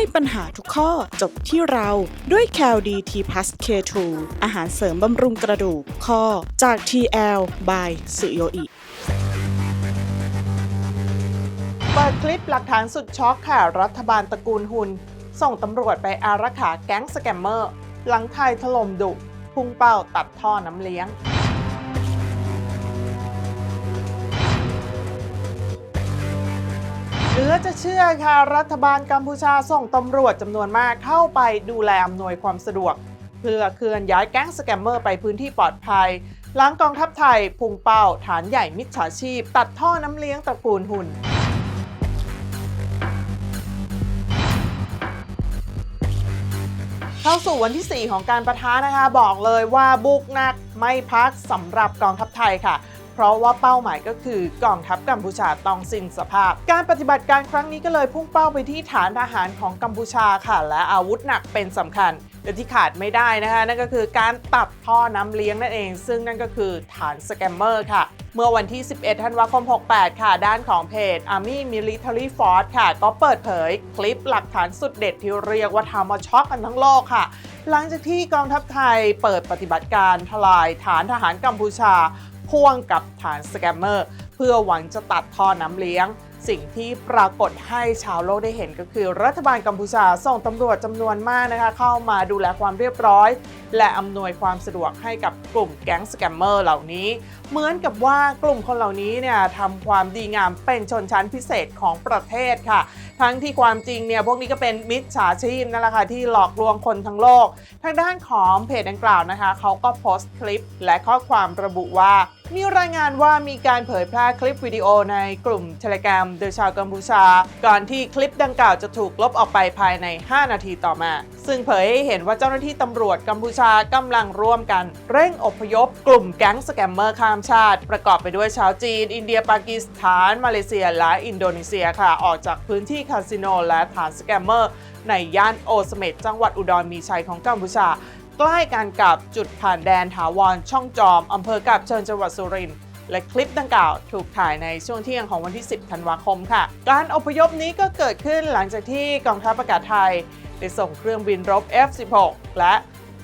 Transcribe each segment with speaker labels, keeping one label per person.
Speaker 1: ให้ปัญหาทุกข้อจบที่เราด้วย c a l d t p l u s K2 อาหารเสริมบำรุงกระดูกข้อจาก TL by สุโยอิเปิดคลิปหลักฐานสุดช็อกค่ะ รัฐบาลตระกูลหุน ส่งตำรวจไปอารักขาแก๊งสแกมเมอร์ หลังไทยถล่มดุ พุ่งเป้าตัดท่อน้ำเลี้ยง เหลือจะเชื่อค่ะ รัฐบาลกัมพูชาส่งตำรวจจำนวนมากเข้าไปดูแลอำนวยความสะดวก เพื่อเคลื่อนย้ายแก๊งสแกมเมอร์ไปพื้นที่ปลอดภัย หลังกองทัพไทยพุ่งเป้าฐานใหญ่มิจฉาชีพ ตัดท่อน้ำเลี้ยงตระกูลหุ่นเข้าสู่วันที่ 4 ของการประท้านะคะ บอกเลยว่าบุกหนักไม่พักสำหรับกองทัพไทยค่ะ เพราะว่าเป้าหมายก็คือกองทัพกัมพูชาต้องสิ้นสภาพ การปฏิบัติการครั้งนี้ก็เลยพุ่งเป้าไปที่ฐานทหารของกัมพูชาค่ะ และอาวุธหนักเป็นสำคัญแต่ที่ขาดไม่ได้นะคะนั่นก็คือการตัดท่อน้ำเลี้ยงนั่นเอง ซึ่งนั่นก็คือฐานสแกมเมอร์ค่ะ เมื่อวันที่ 11 ธันวาคม 68 ค่ะ ด้านของเพจ Army Military Force ค่ะ ก็เปิดเผยคลิปหลักฐานสุดเด็ดที่เรียกว่าทำมาช็อกกันทั้งโลกค่ะ หลังจากที่กองทัพไทยเปิดปฏิบัติการทลายฐานทหารกัมพูชา พ่วงกับฐานสแกมเมอร์เพื่อหวังจะตัดท่อน้ำเลี้ยง สิ่งที่ปรากฏให้ชาวโลกได้เห็นก็คือ รัฐบาลกัมพูชาส่งตำรวจจำนวนมากนะคะเข้ามาดูแลความเรียบร้อยและอำนวยความสะดวกให้กับกลุ่มแก๊งสแกมเมอร์เหล่านี้ เหมือนกับว่ากลุ่มคนเหล่านี้เนี่ยทำความดีงามเป็นชนชั้นพิเศษของประเทศค่ะ ทั้งที่ความจริงเนี่ยพวกนี้ก็เป็นมิจฉาชีพนั่นแหละค่ะที่หลอกลวงคนทั้งโลก ทางด้านของเพจดังกล่าวนะคะเขาก็โพสต์คลิปและข้อความระบุว่ามีรายงานว่ามีการเผยแพร่คลิปวิดีโอในกลุ่มเทเลกรมโดยชาวกัมพูชา ก่อนที่คลิปดังกล่าวจะถูกลบออกไปภายใน 5 นาทีต่อมา ซึ่งเผยให้เห็นว่าเจ้าหน้าที่ตำรวจกัมพูชากำลังร่วมกัน เร่งอพยพกลุ่มแก๊งสแกมเมอร์ข้ามชาติ ประกอบไปด้วยชาวจีน อินเดียปากีสถาน มาเลเซีย และอินโดนีเซียค่ะ ออกจากพื้นที่คาสิโนและฐานสแกมเมอร์ ในย่านโอสเมดจังหวัดอุดรมีชัยของกัมพูชา ใกล้กันกับจุดผ่านแดนถาวรช่องจอมอำเภอกาบเชิญจังหวัดสุรินทร์และคลิปดังกล่าวถูกถ่ายในช่วงเที่ยงของวันที่ 10 ธันวาคมค่ะ การอพยพนี้ก็เกิดขึ้นหลังจากที่กองทัพอากาศไทย ได้ส่งเครื่องบินรบ F-16 และ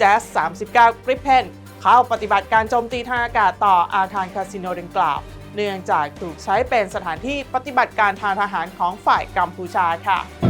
Speaker 1: Jazz 39 Gripen เข้าปฏิบัติการโจมตีทางอากาศต่ออาคารคาสิโนดังกล่าว เนื่องจากถูกใช้เป็นสถานที่ปฏิบัติการทางทหารของฝ่ายกัมพูชาค่ะ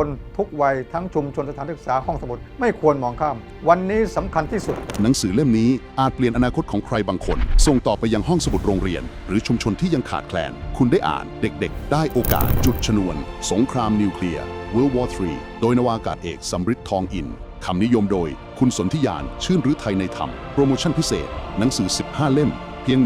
Speaker 2: นนทุกวัยทั้งชุมชนสถานศึกษาห้องสมุดไม่ควรมองข้าม วันนี้สำคัญที่สุด
Speaker 3: หนังสือเล่มนี้อาจเปลี่ยนอนาคตของใครบางคน ส่งต่อไปยังห้องสมุดโรงเรียน หรือชุมชนที่ยังขาดแคลน คุณได้อ่านเด็กๆ ได้โอกาสจุดชนวน สงครามนิวเคลียร์ World War III โดยนวากาศเอกสำริดทองอินคำนิยมโดย คุณสนธิยาน ชื่นหรือไทยในธรรม โปรโมชั่นพิเศษ หนังสือ 15 เล่ม เพียง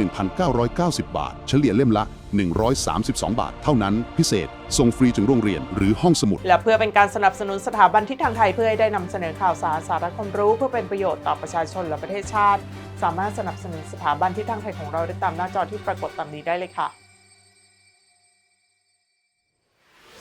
Speaker 3: 1,990 บาท เฉลี่ยเล่มละ 132 บาท เท่านั้นพิเศษ ส่งฟรีถึงโรงเรียนหรือห้องสมุด
Speaker 1: และเพื่อเป็นการสนับสนุนสถาบันทิศทางไทยเพื่อให้ได้นำเสนอข่าวสารสาระความรู้ เพื่อเป็นประโยชน์ต่อประชาชนและประเทศชาติ สามารถสนับสนุนสถาบันทิศทางไทยของเราได้ตามหน้าจอที่ปรากฏตามนี้ได้เลยค่ะ